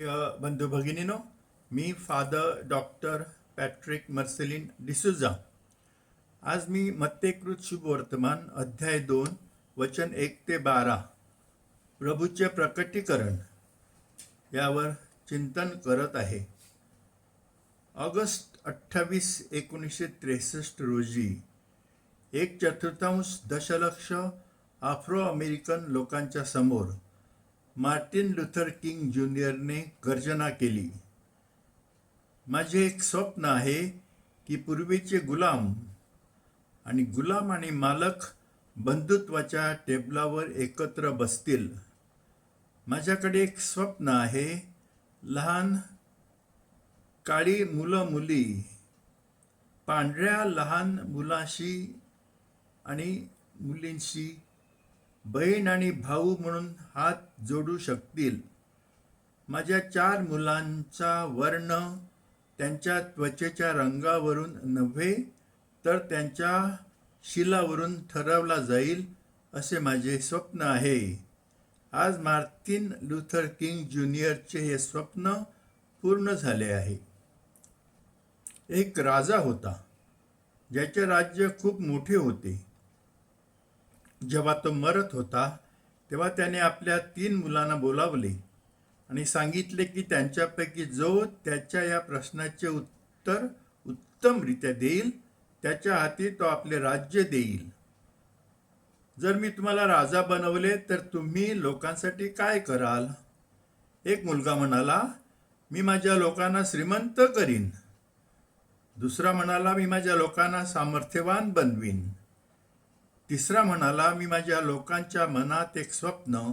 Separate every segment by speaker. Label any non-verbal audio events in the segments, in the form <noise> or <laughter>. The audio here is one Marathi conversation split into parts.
Speaker 1: बंधू भगिनीनो मी father doctor Patrick Marcellin D'Souza आज मी मत्तेकृत शुभवर्तमान अध्याय दोन वचन एक ते बारा प्रभूचे प्रकटीकरण यावर चिंतन करत आहे. ऑगस्ट अठ्ठावीस एकोणीसशे त्रेसष्ट रोजी एक चतुर्थांश दशलक्ष आफ्रो अमेरिकन लोकांच्या समोर मार्टिन लुथर किंग ज्युनियरने गर्जना केली. माझे एक स्वप्न आहे की पूर्वीचे गुलाम आणि गुलाम आणि मालक बंधुत्वाच्या टेबलावर एकत्र बसतील. माझ्याकडे एक स्वप्न आहे. लहान काळी मुलं मुली पांढऱ्या लहान मुलाशी आणि मुलींशी बहीण आणि भाऊ म्हणून हात जोडू शकतील. माझ्या चार मुलांचा वर्ण त्यांच्या त्वचेच्या रंगावरून नव्हे तर त्यांच्या शिलावरून ठरवला जाईल असे माझे स्वप्न आहे. आज मार्टिन लुथर किंग ज्युनियरचे हे स्वप्न पूर्ण झाले आहे. एक राजा होता ज्याचे राज्य खूप मोठे होते. जेव्हा तो मरत होता तेव्हा त्याने आपल्या तीन मुलांना बोलावले आणि सांगितले की त्यांच्यापैकी जो त्याच्या या प्रश्नाचे उत्तर उत्तमरित्या देईल त्याच्या हाती तो आपले राज्य देईल. जर मी तुम्हाला राजा बनवले तर तुम्ही लोकांसाठी काय कराल? एक मुलगा म्हणाला मी माझ्या लोकांना श्रीमंत करीन. दुसरा म्हणाला मी माझ्या लोकांना सामर्थ्यवान बनवीन. तिसरा म्हणाला मी माझ्या लोकांच्या मनात एक स्वप्न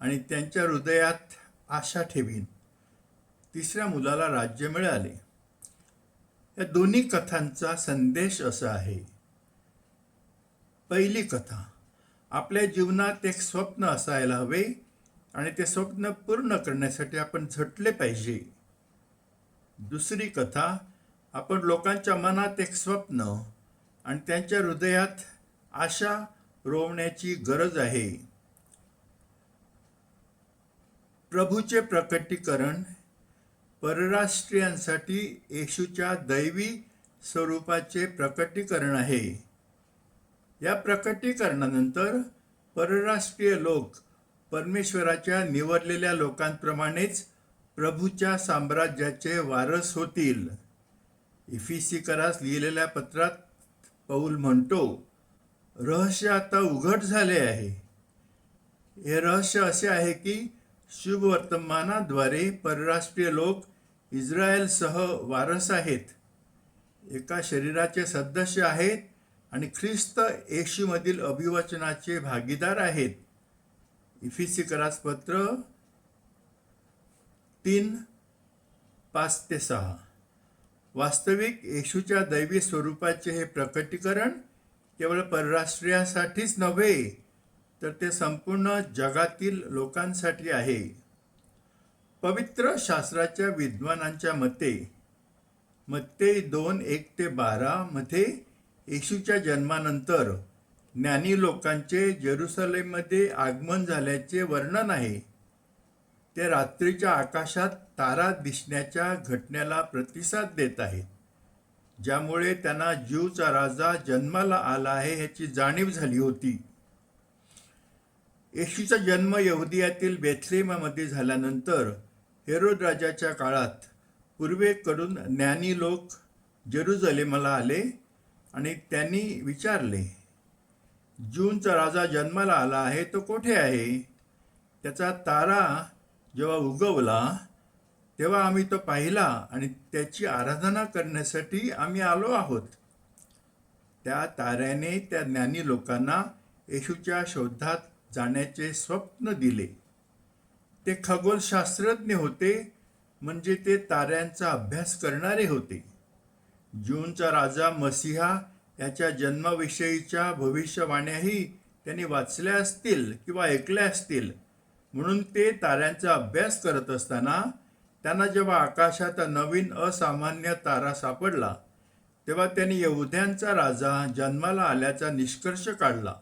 Speaker 1: आणि त्यांच्या हृदयात आशा ठेवीन. तिसऱ्या मुलाला राज्य मिळाले. या दोन्ही कथांचा संदेश असा आहे. पहिली कथा आपल्या जीवनात एक स्वप्न असायला हवे आणि ते स्वप्न पूर्ण करण्यासाठी आपण झटले पाहिजे. दुसरी कथा आपण लोकांच्या मनात एक स्वप्न आणि त्यांच्या हृदयात आशा रोवण्याची गरज आहे. प्रभूचे प्रकटीकरण परराष्ट्रीयांसाठी येशूच्या दैवी स्वरूपाचे प्रकटीकरण आहे. या प्रकटीकरणानंतर परराष्ट्रीय लोक परमेश्वराच्या निवडलेल्या लोकांप्रमाणेच प्रभूच्या साम्राज्याचे वारस होतील. इफिसिकरास लिहिलेल्या पत्रात पौल म्हणतो रहस्य आता उघड झाले आहे. हे रहस्य असे आहे की शुभ वर्तमानाद्वारे परराष्ट्रीय लोक इस्रायलसह वारस आहेत. एका शरीराचे सदस्य आहेत आणि ख्रिस्त येशूमधील अभिवचनाचे भागीदार आहेत. इफिसी पत्र तीन पाच ते सहा. वास्तविक येशूच्या दैवी स्वरूपाचे हे प्रकटीकरण केवळ परराष्ट्रीयासाठीच नव्हे तर ते संपूर्ण जगातील लोकांसाठी आहे. पवित्र शास्त्राच्या विद्वानांच्या मते मत्ते दोन एक ते बारा मध्ये येशूच्या जन्मानंतर ज्ञानी लोकांचे जेरुसलेममध्ये आगमन झाल्याचे वर्णन आहे. ते रात्रीच्या आकाशात तारा दिसण्याच्या घटनेला प्रतिसाद देत आहेत. ज्यामुळे त्यांना ज्यूचा राजा जन्माला आला आहे ह्याची जाणीव झाली होती. येशूचा जन्म यहुदियातील बेथलेमामध्ये झाल्यानंतर हेरोद राजाच्या काळात पूर्वेकडून ज्ञानी लोक जेरुजलेमला आले आणि त्यांनी विचारले जूनचा राजा जन्माला आला आहे तो कुठे आहे? त्याचा तारा जेव्हा उगवला तेव्हा आम्ही तो पाहिला आणि त्याची आराधना करण्यासाठी आम्ही आलो आहोत. त्या ताऱ्याने त्या ज्ञानी लोकांना येशूच्या शोधात जाण्याचे स्वप्न दिले. ते खगोलशास्त्रज्ञ होते म्हणजे ते ताऱ्यांचा अभ्यास करणारे होते. जूनचा राजा मसिहा याच्या जन्माविषयीच्या भविष्यवाण्याही त्यांनी वाचल्या असतील किंवा ऐकल्या असतील म्हणून ते ताऱ्यांचा अभ्यास करत असताना त्यांना जेव्हा आकाशात नवीन असामान्य तारा सापडला तेव्हा त्यांनी यहुद्यांचा राजा जन्माला आल्याचा निष्कर्ष काढला.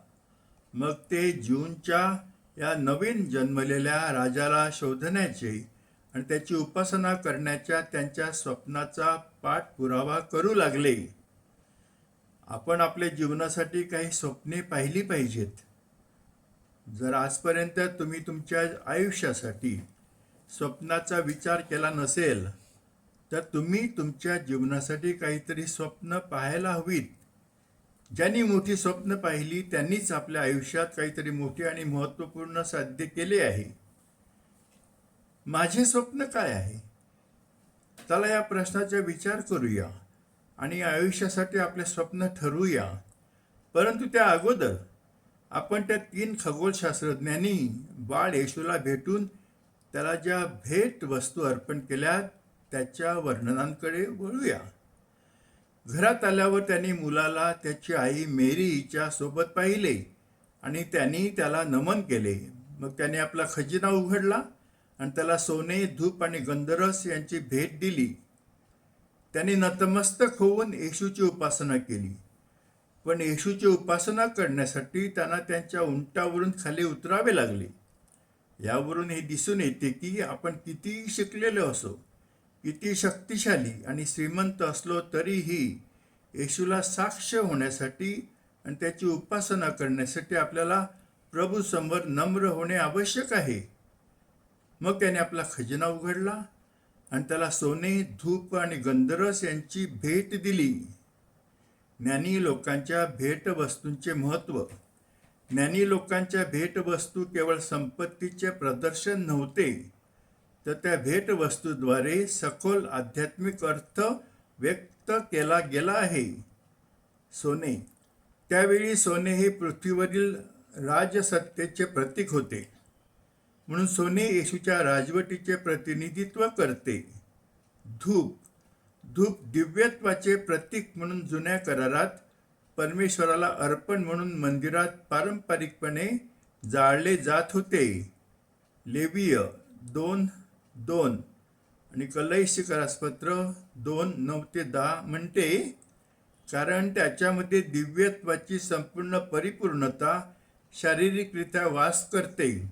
Speaker 1: मग ते जूनच्या या नवीन जन्मलेल्या राजाला शोधण्याचे आणि त्याची उपासना करण्याच्या त्यांच्या स्वप्नाचा पाठपुरावा करू लागले. आपण आपल्या जीवनासाठी काही स्वप्ने पाहिली पाहिजेत. जर आजपर्यंत तुम्ही तुमच्या आयुष्यासाठी स्वप्नाचा विचार केला नसेल तर तुम्ही तुमच्या जीवनासाठी काहीतरी स्वप्न पाहायला हवीत. ज्यांनी मोठी स्वप्न पाहिली त्यांनीच आपल्या आयुष्यात काहीतरी मोठे आणि महत्त्वपूर्ण साध्य केले आहे. माझे स्वप्न काय आहे? चला या प्रश्नाचा विचार करूया आणि आयुष्यासाठी आपले स्वप्न ठरवूया. परंतु त्या अगोदर आपण त्या तीन खगोलशास्त्रज्ञांनी बाळ येशूला भेटून त्याला ज्या भेट वस्तू अर्पण केल्या त्याच्या वर्णनांकडे वळूया. घरात आल्यावर त्यांनी मुलाला त्याची आई मेरी हिच्या सोबत पाहिले आणि त्यांनी त्याला नमन केले. मग त्याने आपला खजिना उघडला आणि त्याला सोने धूप आणि गंधरस यांची भेट दिली. त्यांनी नतमस्तक होऊन येशूची उपासना केली. पण येशूची उपासना करण्यासाठी त्यांना त्यांच्या उंटावरून खाली उतरावे लागले. यावरून हे दिसून येते की आपण कितीही शिकलेलो असो किती शक्तिशाली आणि श्रीमंत असलो तरीही येशूला साक्ष होण्यासाठी आणि त्याची उपासना करण्यासाठी आपल्याला प्रभूसमोर नम्र होणे आवश्यक आहे. मग त्याने आपला खजिना उघडला आणि त्याला सोने धूप आणि गंधरस यांची भेट दिली. ज्ञानी लोकांच्या भेटवस्तूंचे महत्त्व ज्ञानी लोकांच्या भेटवस्तू केवळ संपत्तीचे प्रदर्शन नव्हते तर त्या भेटवस्तूद्वारे सखोल आध्यात्मिक अर्थ व्यक्त केला गेला आहे. सोने त्यावेळी सोने हे पृथ्वीवरील राजसत्तेचे प्रतीक होते. म्हणून सोने येशूच्या राजवटीचे प्रतिनिधित्व करते. धूप धूप दिव्यत्वाचे प्रतीक म्हणून जुन्या करारात परमेश्वराला अर्पण म्हणून मंदिरात पारंपरिकपणे जाळले जात होते. लेविय दोन दोन आणि कलैशी करासपत्र दोन नऊ ते दहा म्हणते. कारण त्याच्यामध्ये दिव्यत्वाची संपूर्ण परिपूर्णता शारीरिकरित्या वास करते.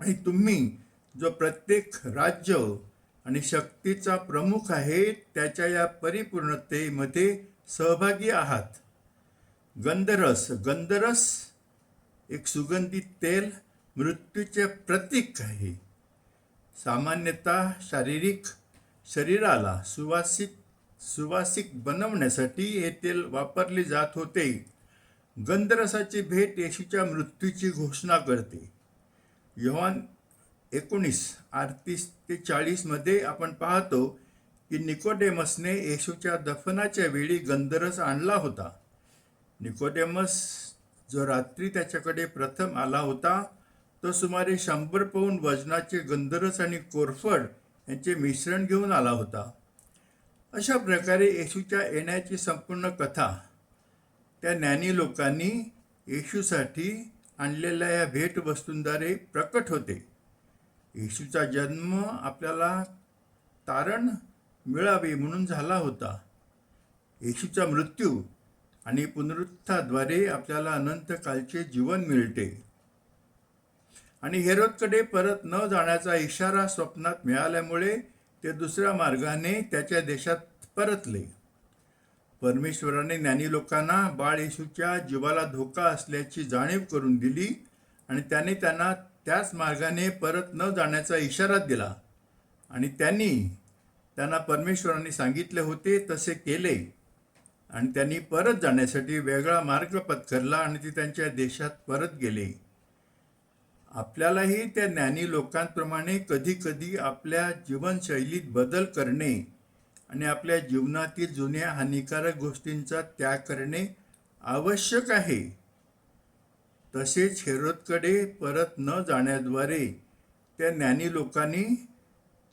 Speaker 1: आणि तुम्ही जो प्रत्येक राज्य आणि शक्तीचा प्रमुख आहे त्याच्या या परिपूर्णतेमध्ये सहभागी आहात. गंधरस गंधरस एक सुगंधित तेल मृत्यूचे प्रतीक आहे. सामान्यतः शारीरिक शरीराला सुवासिक सुवासिक बनवण्यासाठी हे तेल वापरले जात होते. गंधरसाची भेट येशूच्या मृत्यूची घोषणा करते. योहान एकोणीस अडतीस ते चाळीसमध्ये आपण पाहतो की निकोडेमसने येशूच्या दफनाच्या वेळी गंधरस आणला होता. निकोडेमस जो रात्री त्याच्याकडे प्रथम आला होता तो सुमारे शंभर पौंड वजनाचे गंधरस आणि कोरफड यांचे मिश्रण घेऊन आला होता. अशा प्रकारे येशूच्या येण्याची संपूर्ण कथा त्या ज्ञानी लोकांनी येशूसाठी आणलेल्या या भेटवस्तूंद्वारे प्रकट होते. येशूचा जन्म आपल्याला तारण मिळावी म्हणून झाला होता. येशूचा मृत्यू आणि पुनरुत्थाद्वारे आपल्याला अनंत कालचे जीवन मिळते. आणि हेरोदकडे परत न जाण्याचा इशारा स्वप्नात मिळाल्यामुळे ते दुसऱ्या मार्गाने त्याच्या देशात परतले. परमेश्वराने ज्ञानी लोकांना बाळ येशूच्या जीवाला धोका असल्याची जाणीव करून दिली आणि त्याने त्यांना त्याच मार्गाने परत न जाण्याचा इशारा दिला. आणि त्यांनी त्यांना परमेश्वरांनी सांगितले होते तसे केले. आणि त्यांनी परत जाण्यासाठी वेगळा मार्ग पत्करला आणि ते त्यांच्या देशात परत गेले. आपल्यालाही त्या ज्ञानी लोकांप्रमाणे कधीकधी आपल्या जीवनशैलीत बदल करणे आणि आपल्या जीवनातील जुन्या हानिकारक गोष्टींचा त्याग करणे आवश्यक आहे. तसेच हेरोदकडे परत न जाण्याद्वारे त्या ज्ञानी लोकांनी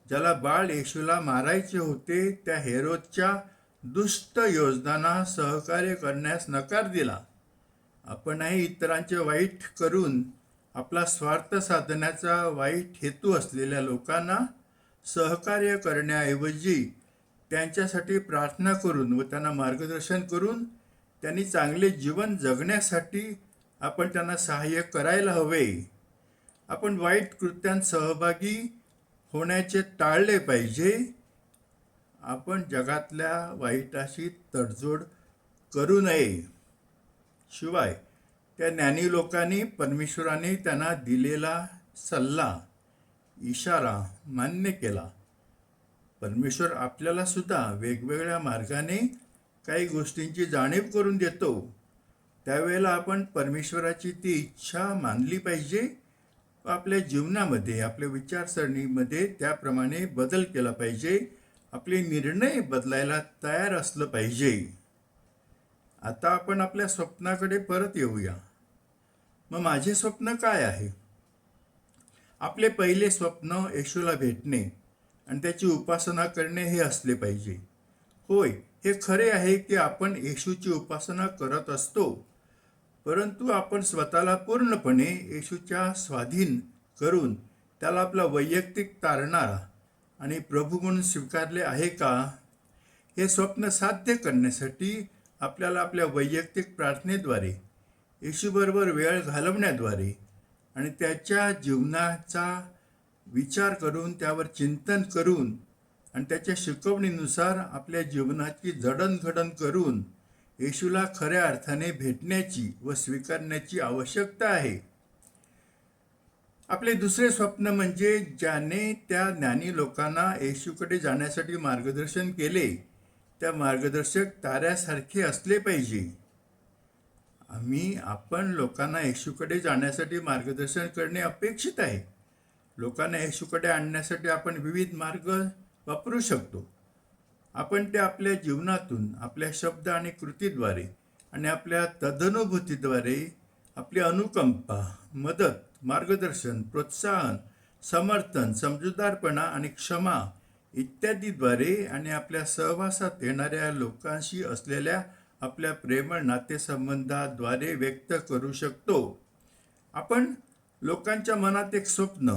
Speaker 1: ज्याला बाळ येशूला मारायचे होते त्या हेरोदच्या दुष्ट योजनांना सहकार्य करण्यास नकार दिला. आपणही इतरांचे वाईट करून आपला स्वार्थ साधण्याचा वाईट हेतू असलेल्या लोकांना सहकार्य करण्याऐवजी त्यांच्यासाठी प्रार्थना करून व त्यांना मार्गदर्शन करून त्यांनी चांगले जीवन जगण्यासाठी आपण त्यांना सहाय्य करायला हवे. आपण वाईट कृत्यांत सहभागी होण्याचे टाळले पाहिजे. आपण जगातल्या वाईटाशी तडजोड करू नये. शिवाय त्या ज्ञानी लोकांनी परमेश्वराने त्यांना दिलेला सल्ला इशारा मान्य केला. परमेश्वर आपल्याला सुद्धा वेगवेगळ्या मार्गाने काही गोष्टींची जाणीव करून देतो. त्यावेळेला आपण परमेश्वराची ती इच्छा मानली पाहिजे. आपल्या जीवनामध्ये आपल्या विचारसरणीमध्ये त्याप्रमाणे बदल केला पाहिजे. आपले निर्णय बदलायला तयार असलं पाहिजे. आता आपण आपल्या स्वप्नाकडे परत येऊया. मग माझे स्वप्न काय आहे? आपले पहिले स्वप्न येशूला भेटणे आणि त्याची उपासना करणे हे असले पाहिजे. होय हे खरे आहे की आपण येशूची उपासना करत असतो. परंतु आपण स्वतःला पूर्णपणे येशूच्या स्वाधीन करून त्याला आपला वैयक्तिक तारणारा आणि प्रभू म्हणून स्वीकारले आहे का? हे स्वप्न साध्य करण्यासाठी आपल्याला आपल्या वैयक्तिक प्रार्थनेद्वारे येशूबरोबर वेळ घालवण्याद्वारे आणि त्याच्या जीवनाचा विचार करून त्यावर चिंतन करून आणि त्याच्या शिकवणीनुसार आपल्या जीवनाची जडणघडण करून येशूला खऱ्या अर्थाने भेटण्याची व स्वीकारण्याची आवश्यकता आहे. आपले दुसरे स्वप्न म्हणजे ज्याने त्या ज्ञानी लोकांना येशूकडे जाण्यासाठी मार्गदर्शन केले. त्या मार्गदर्शक ताऱ्यासारखे असले पाहिजे. आम्ही आपण लोकांना येशूकडे जाण्यासाठी मार्गदर्शन करणे अपेक्षित आहे. लोकांना येशूकडे आणण्यासाठी आपण विविध मार्ग वापरू शकतो. आपण ते आपल्या जीवनातून आपल्या शब्द आणि कृतीद्वारे आणि आपल्या तदनुभूतीद्वारे आपली अनुकंपा मदत मार्गदर्शन प्रोत्साहन समर्थन समजूतदारपणा आणि क्षमा इत्यादीद्वारे आणि आपल्या सहवासात येणाऱ्या लोकांशी असलेल्या आपल्या प्रेमळ नातेसंबंधाद्वारे व्यक्त करू शकतो. आपण लोकांच्या मनात एक स्वप्न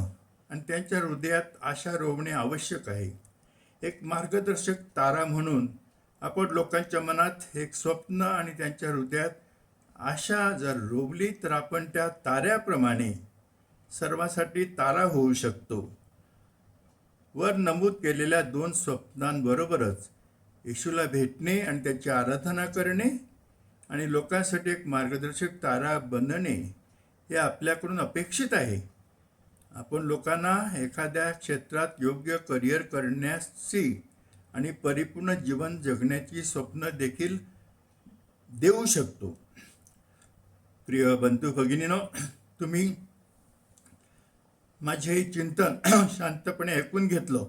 Speaker 1: आणि त्यांच्या हृदयात आशा रोवणे आवश्यक आहे. एक मार्गदर्शक तारा म्हणून आपण लोकांच्या मनात एक स्वप्न आणि त्यांच्या हृदयात आशा जर रोवली तर आपण त्या ताऱ्याप्रमाणे सर्वांसाठी तारा होऊ शकतो. वर नमूद केलेल्या दोन स्वप्नांबरोबरच येशूला भेटणे आणि त्याची आराधना करणे आणि लोकांसाठी एक मार्गदर्शक तारा बनणे हे आपल्याकडून अपेक्षित आहे. आपण लोकांना एखाद्या क्षेत्रात योग्य करिअर करण्याची आणि परिपूर्ण जीवन जगण्याची स्वप्न देखील देऊ शकतो. प्रिय बंधू भगिनीनो तुम्ही माझे हे चिंतन <clears throat> शांतपणे ऐकून घेतलं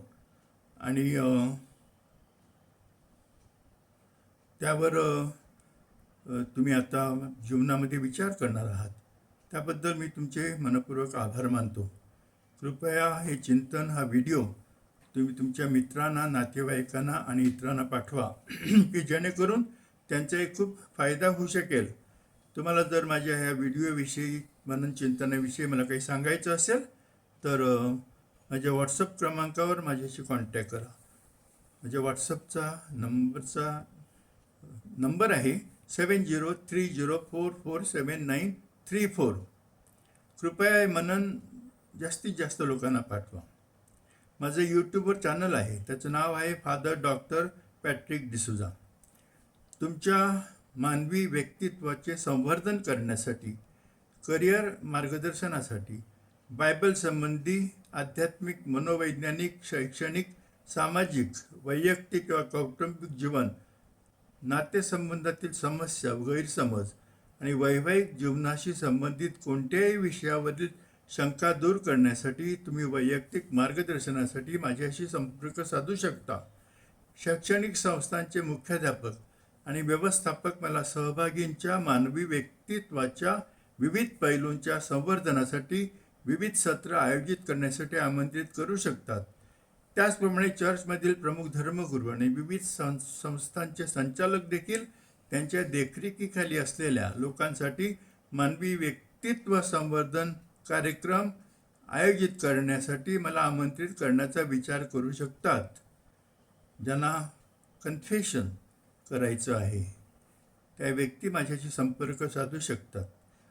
Speaker 1: आणि त्यावर तुम्ही आता जीवनामध्ये विचार करणार आहात. त्याबद्दल मी तुमचे मनपूर्वक आभार मानतो. कृपया हे चिंतन हा व्हिडिओ तुम्ही तुमच्या मित्रांना नातेवाईकांना आणि इतरांना पाठवा <clears throat> की जेणेकरून त्यांचाही खूप फायदा होऊ शकेल. तुम्हाला जर माझ्या ह्या व्हिडिओविषयी मनन चिंतनाविषयी मला काही सांगायचं असेल तर माझ्या व्हॉट्सअप क्रमांकावर माझ्याशी कॉन्टॅक्ट करा. माझ्या व्हॉट्सअपचा नंबरचा नंबर आहे seven zero three zero four four seven nine three four कृपया मनन जास्तीत जास्त लोकांना पाठवा. माझं यूट्यूबवर चॅनल आहे. त्याचं नाव आहे फादर डॉक्टर पॅट्रिक डिसुजा तुमच्या मानवी व्यक्तित्वाचे संवर्धन करण्यासाठी करिअर मार्गदर्शनासाठी बायबल संबंधी आध्यात्मिक मनोवैज्ञानिक शैक्षणिक सामाजिक वैयक्तिक किंवा कौटुंबिक जीवन नातेसंबंधातील समस्या गैरसमज आणि वैवाहिक जीवनाशी संबंधित कोणत्याही विषयावरील शंका दूर करण्यासाठी तुम्ही वैयक्तिक मार्गदर्शनासाठी माझ्याशी संपर्क साधू शकता. शैक्षणिक संस्थांचे मुख्याध्यापक आणि व्यवस्थापक मला सहभागींच्या मानवी व्यक्तित्वाच्या विविध पैलूंच्या संवर्धनासाठी विविध सत्र आयोजित करण्यासाठी आमंत्रित करू शकतात. त्याचप्रमाणे चर्चमधील प्रमुख धर्मगुरू आणि विविध सं संस्थांचे संचालक देखील त्यांच्या देखरेखीखाली असलेल्या लोकांसाठी मानवी व्यक्तित्व संवर्धन कार्यक्रम आयोजित करण्यासाठी मला आमंत्रित करण्याचा विचार करू शकतात. ज्यांना कन्फेशन करायचं आहे. त्या व्यक्ती माझ्याशी संपर्क साधू शकतात.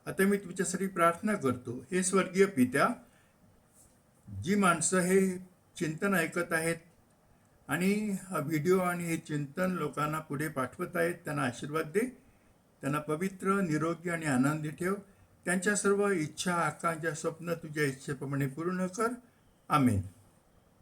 Speaker 1: आता मी तुमच्यासाठी प्रार्थना करतो. हे स्वर्गीय पित्या जी माणसं हे चिंतन ऐकत आहेत आणि हा व्हिडिओ आणि हे चिंतन लोकांना पुढे पाठवत आहेत त्यांना आशीर्वाद दे. त्यांना पवित्र निरोगी आणि आनंदी ठेव. त्यांच्या सर्व इच्छा आकांक्षा स्वप्न तुझ्या इच्छेप्रमाणे पूर्ण कर. आमेन.